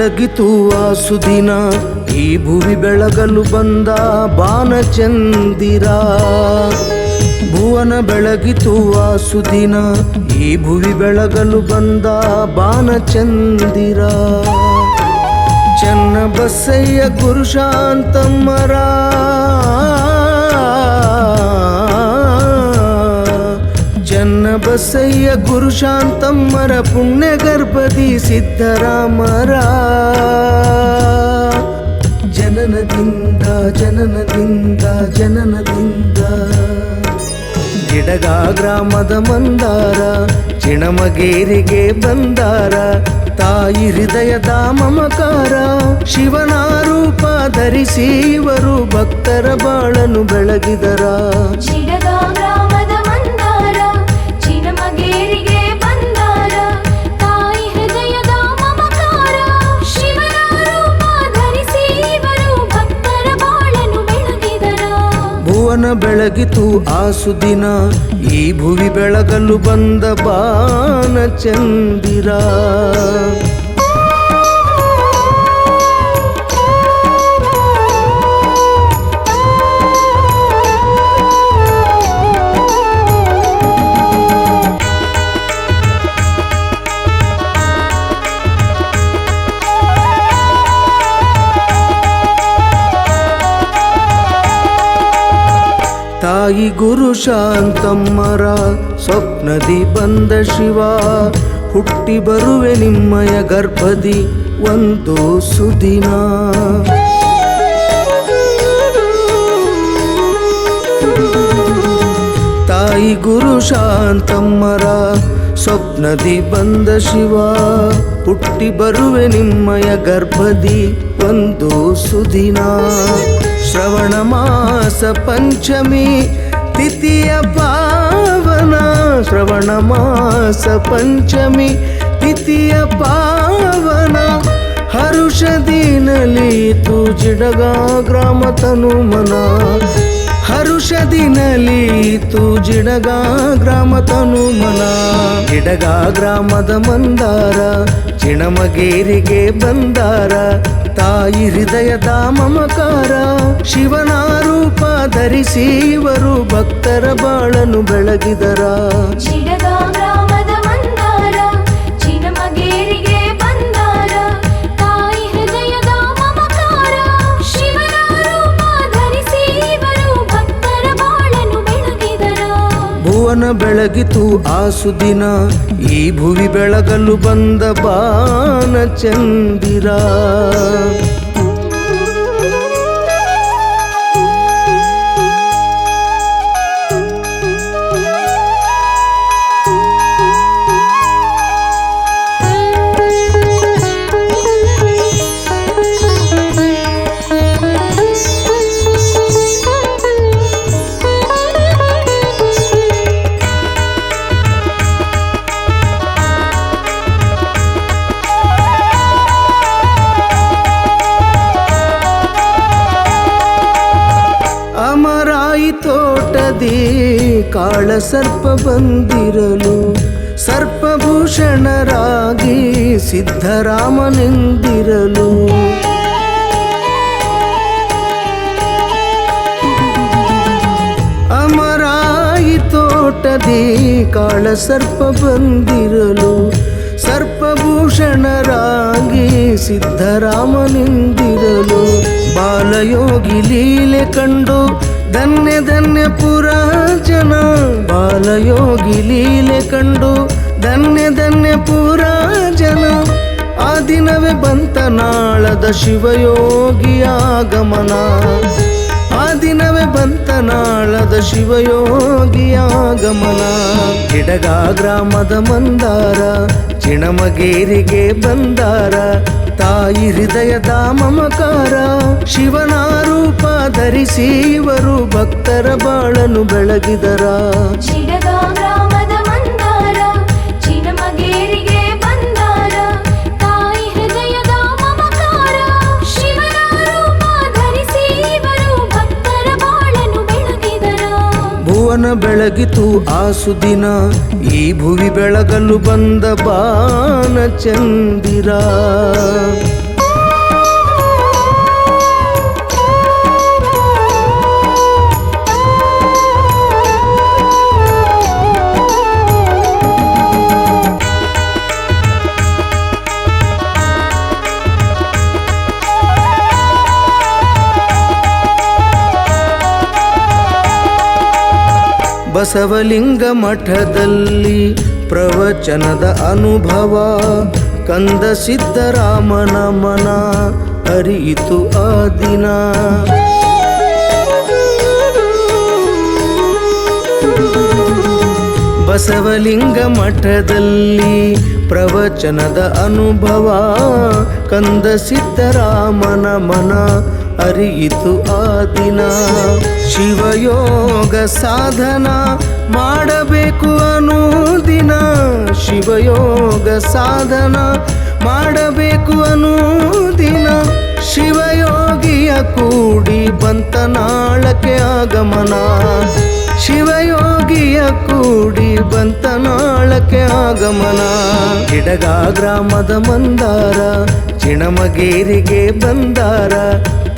ಬೆಳಗಿತು ಆ ಸುದಿನ ಈ ಭುವಿ ಬೆಳಗಲು ಬಂದ ಬಾನಚಂದಿರ. ಭುವನ ಬೆಳಗಿತು ಆ ಸುದಿನ ಈ ಭುವಿ ಬೆಳಗಲು ಬಂದ ಬಾನಚಂದಿರ. ಚನ್ನ ಬಸಯ್ಯ ಗುರುಶಾಂತಮ್ಮರ ಚನ್ನ ಗುರು ಶಾಂತಮ್ಮರ ಪುಣ್ಯ ಗರ್ಭದಿ ಸಿದ್ಧರಾಮರ ಜನನದಿಂದ ಜನನದಿಂದ ಜನನದಿಂದ. ಗಿಡಗ ಗ್ರಾಮದ ಮಂದಾರ, ಚಿಣಮಗೇರಿಗೆ ಬಂದಾರ. ತಾಯಿ ಹೃದಯದ ಮಮಕಾರ ಶಿವನ ರೂಪ ಧರಿಸಿ ಇವರು ಭಕ್ತರ ಬಾಳನು ಬೆಳಗಿದರ. ಬೆಳಗಿತು ಆ ಈ ಭುವಿ ಬೆಳಗಲು ಬಂದ ಬಾನ ಚಂದಿರ ತಾಯಿ ಗುರು ಶಾಂತಮ್ಮರ ಸ್ವಪ್ನದಿ ಬಂದ ಶಿವ, ಹುಟ್ಟಿ ಬರುವೆ ನಿಮ್ಮಯ ಗರ್ಭದಿ ಒಂದು ಸುದಿನ. ತಾಯಿ ಗುರು ಶಾಂತಮ್ಮರ ಸ್ವಪ್ನದಿ ಬಂದ ಶಿವ, ಹುಟ್ಟಿ ಬರುವೆ ನಿಮ್ಮಯ ಗರ್ಭದಿ ಒಂದು ಸುದಿನ. ಶ್ರವಣ ಮಾಸ ಪಂಚಮಿ ತಿಥಿಯ ಪಾವನ ಶ್ರವಣ ಮಾಸ ಪಂಚಮಿ ತಿಥಿಯ ಪಾವನ ಹರುಷದಿನಲಿ ತು ಜಿಡಗ ಗ್ರಾಮ ತನು ಮನ ಹರುಷದಿನಲಿ ತು ಜಿಡಗ ಗ್ರಾಮ ತನು ಮನ ಜಿಡಗ ಗ್ರಾಮದ ಮಂದಾರ, ಚಿಣಮಗೇರಿಗೆ ಬಂದಾರ. ತಾಯಿ ಹೃದಯದ ಮಮಕಾರ ಶಿವನ ರೂಪ ಧರಿಸಿ ಇವರು ಭಕ್ತರ ಬಾಳನು ಬೆಳಗಿದರ. ಭುವನ ಬೆಳಗಿತು ಆ ಸುದಿನ ಈ ಭುವಿ ಬೆಳಗಲು ಬಂದ ಬಾನ ಚಂದಿರ ಅಮರಾಯಿ ತೋಟದಿ ಕಾಳ ಸರ್ಪ ಬಂದಿರಲು ಸರ್ಪಭೂಷಣರಾಗಿ ಸಿದ್ಧರಾಮನೆಂದಿರಲು. ಅಮರಾಯಿ ತೋಟದಿ ಕಾಳ ಸರ್ಪ ಬಂದಿರಲು ಸರ್ಪಭೂಷಣರಾಗಿ ಸಿದ್ಧರಾಮನೆಂದಿರಲು. ಬಾಲಯೋಗಿ ಲೀಲೆ ಕಂಡು ಧನ್ಯ ಧನ್ಯ ಜನ ಬಾಲಯೋಗಿ ಲೀಲೆ ಕಂಡು ಧನ್ಯ ಧನ್ಯ ಪುರ ಜನ ಆ ದಿನವೇ ಬಂತ ನಾಳದ ಶಿವಯೋಗಿಯ ಆಗಮನ. ಆ ದಿನವೇ ಬಂತ ನಾಳದ ಶಿವಯೋಗಿಯ ಆಗಮನ. ಗ್ರಾಮದ ಮಂದಾರ ಚಿಣಮಗೇರಿಗೆ ಬಂದಾರ. ತಾಯಿ ಹೃದಯದ ಮಮಕಾರ. ಶಿವನ ರೂಪ ಧರಿಸಿ ಇವರು ಭಕ್ತರ ಬಾಳನು ಬೆಳಗಿದರ. ಬೆಳಗಿತು ಆ ಸುದಿನ. ಈ ಭುವಿ ಬೆಳಗಲು ಬಂದ ಬಾನ ಚಂದಿರ ಬಸವಲಿಂಗ ಮಠದಲ್ಲಿ ಪ್ರವಚನದ ಅನುಭವ ಕಂದ ಸಿದ್ದರಾಮನ ಮನ ಅರಿಯಿತು ಆ ದಿನ. ಬಸವಲಿಂಗ ಮಠದಲ್ಲಿ ಪ್ರವಚನದ ಅನುಭವ ಕಂದ ಸಿದ್ದರಾಮನ ಮನ ಅರಿಯಿತು ಆ ದಿನ. ಶಿವಯೋಗ ಸಾಧನ ಮಾಡಬೇಕು ಅನುದಿನ. ಶಿವಯೋಗ ಸಾಧನ ಮಾಡಬೇಕು ಅನುದಿನ. ಶಿವಯೋಗಿಯ ಕೂಡಿ ಬಂತ ನಾಳಕ್ಕೆ ಆಗಮನ. ಶಿವಯೋಗಿಯ ಕೂಡಿ ಬಂತ ನಾಳಕ್ಕೆ ಆಗಮನ. ಗಿಡಗ ಗ್ರಾಮದ ಮಂದಾರ, ಚಿಣಮಗೇರಿಗೆ ಬಂದಾರ.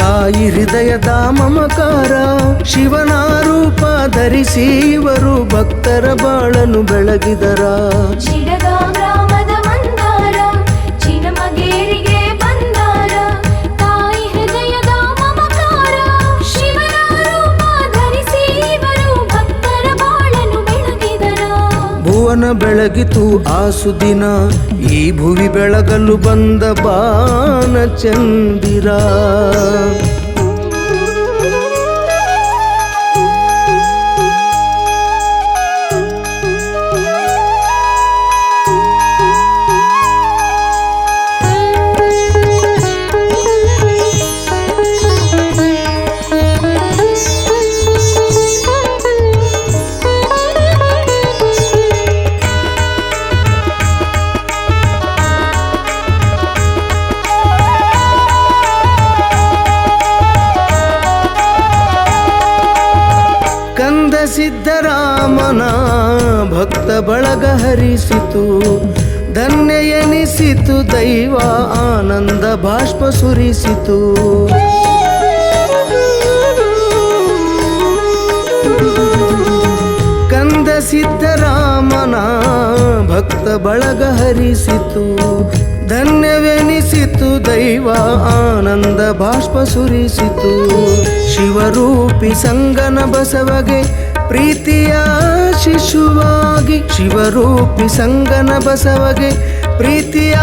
ತಾಯಿ ಹೃದಯದ ಮಮಕಾರ ಶಿವನ ರೂಪ ಧರಿಸಿ ಇವರು ಭಕ್ತರ ಬಾಳನು ಬೆಳಗಿದರ. ಭುವನ ಬೆಳಗಿತು ಆ ಸುದಿನ ಈ ಭುವಿ ಬೆಳಗಲು ಬಂದ ಬಾನ ಚಂದಿರ ಭಕ್ತ ಬಳಗ ಹರಿಸಿತು, ಧನ್ಯ ಎನಿಸಿತು, ದೈವ ಆನಂದ ಬಾಷ್ಪ ಸುರಿಸಿತು. ಕಂದ ಸಿದ್ಧರಾಮನ ಭಕ್ತ ಬಳಗ ಹರಿಸಿತು, ಧನ್ಯವೆನಿಸಿತು, ದೈವ ಆನಂದ ಬಾಷ್ಪ ಸುರಿಸಿತು. ಶಿವರೂಪಿ ಸಂಗನ ಬಸವಗೆ ಪ್ರೀತಿಯ ಶಿಶುವಾಗಿ ಶಿವರೂಪಿ ಸಂಗನ ಬಸವಗೆ ಪ್ರೀತಿಯ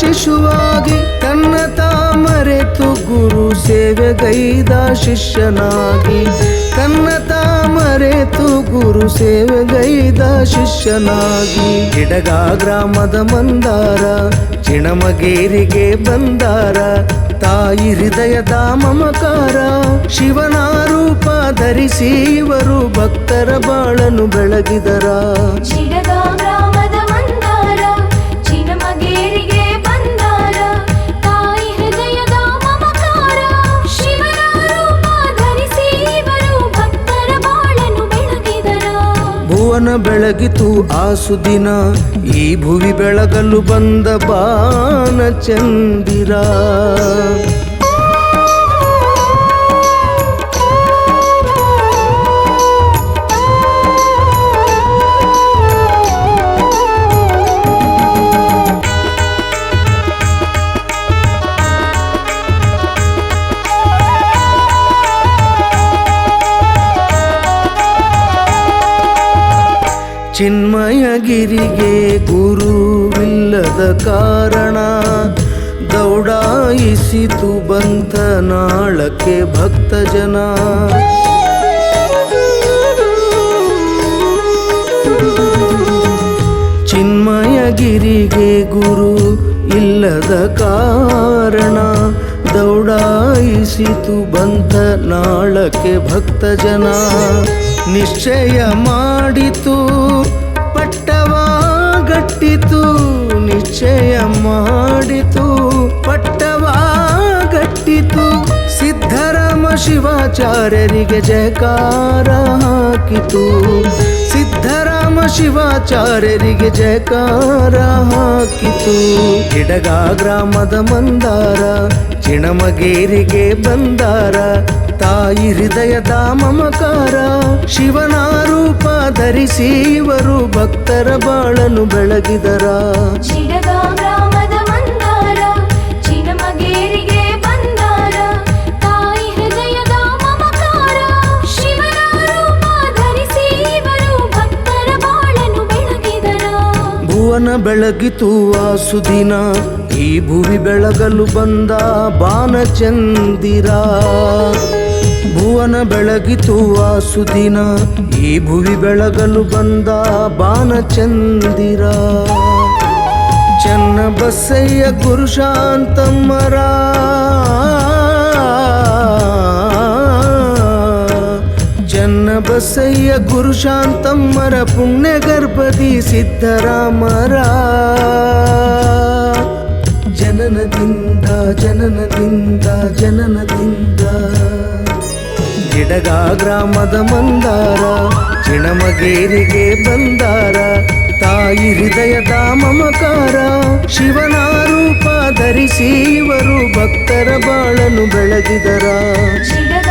ಶಿಶುವಾಗಿ ತನ್ನ ತಾಮರೆತು ಗುರು ಸೇವೆಗೈದ ಶಿಷ್ಯನಾಗಿ, ತನ್ನ ತಾಮರೆತು ಗುರು ಸೇವೆಗೈದ ಶಿಷ್ಯನಾಗಿ, ಗಿಡಗ ಗ್ರಾಮದ ಮಂದಾರ, ಚಿಣಮಗೇರಿಗೆ ಬಂದಾರ, ತಾಯಿ ಹೃದಯದ ಮಮಕಾರ ಶಿವನ ರೂಪ ಧರಿಸಿ ಇವರು ಭಕ್ತರ ಬಾಳನು ಬೆಳಗಿದರ. ಬೆಳಗಿತು ಆ ಸುದಿನ. ಈ ಭುವಿ ಬೆಳಗಲು ಬಂದ ಬಾನ ಚಂದಿರ ಚಿನ್ಮಯಗಿರಿಗೆ ಗುರುವಿಲ್ಲದ ಕಾರಣ ದೌಡಾಯಿಸಿತು ಬಂತ ನಾಳಕ್ಕೆ ಭಕ್ತ ಜನ ಚಿನ್ಮಯಗಿರಿಗೆ ಗುರು ಇಲ್ಲದ ಕಾರಣ ದೌಡಾಯಿಸಿತು ಬಂತ ನಾಳಕ್ಕೆ ಭಕ್ತ ಜನ ನಿಶ್ಚಯ ಮಾಡಿತು, ಪಟ್ಟವಾಗಟ್ಟಿತು, ನಿಶ್ಚಯ ಮಾಡಿತು, ಪಟ್ಟವಾಗಟ್ಟಿತು. ಸಿದ್ಧರಾಮ ಶಿವಾಚಾರ್ಯರಿಗೆ ಜಯಕಾರ ಹಾಕಿತು. ಸಿದ್ಧರಾಮ ಶಿವಾಚಾರ್ಯರಿಗೆ ಜಯಕಾರ ಹಾಕಿತು. ಗಿಡಗ ಗ್ರಾಮದ ಮಂದಾರ, ಚಿಣಮಗೇರಿಗೆ ಬಂದಾರ ತಾಯಿ ಹೃದಯದ ಮಮಕಾರ ಶಿವನ ರೂಪ ಧರಿಸಿ ಇವರು ಭಕ್ತರ ಬಾಳನು ಬೆಳಗಿದರ. ಭುವನ ಬೆಳಗಿತು ಆ ಸುದಿನ ಈ ಭುವಿ ಬೆಳಗಲು ಬಂದ ಬಾನಚಂದಿರ. ಭುವನ ಬೆಳಗಿತು ಆ ಈ ಭುವಿ ಬೆಳಗಲು ಬಂದ ಬಾನಚಂದಿರ ಚನ್ನ ಬಸ್ಸಯ್ಯ ಗುರುಶಾಂತಮ್ಮರ. ಚನ್ನ ಬಸ್ಸಯ್ಯ ಗುರುಶಾಂತಮ್ಮರ ಪುಣ್ಯ ಗರ್ಭದಿ ಸಿದ್ಧರಾಮರ ಜನನದಿಂದ ಜನನದಿಂದ ಜನನದಿಂದ. ಗಿಡಗ ಗ್ರಾಮದ ಮಂದಾರ, ಚಿಣಮಗೇರಿಗೆ ಬಂದಾರ, ತಾಯಿ ಹೃದಯದ ಮಮಕಾರ ಶಿವನ ರೂಪ ಧರಿಸಿ ಇವರು ಭಕ್ತರ ಬಾಳನು ಬೆಳಗಿದರ ಚಿಡಗ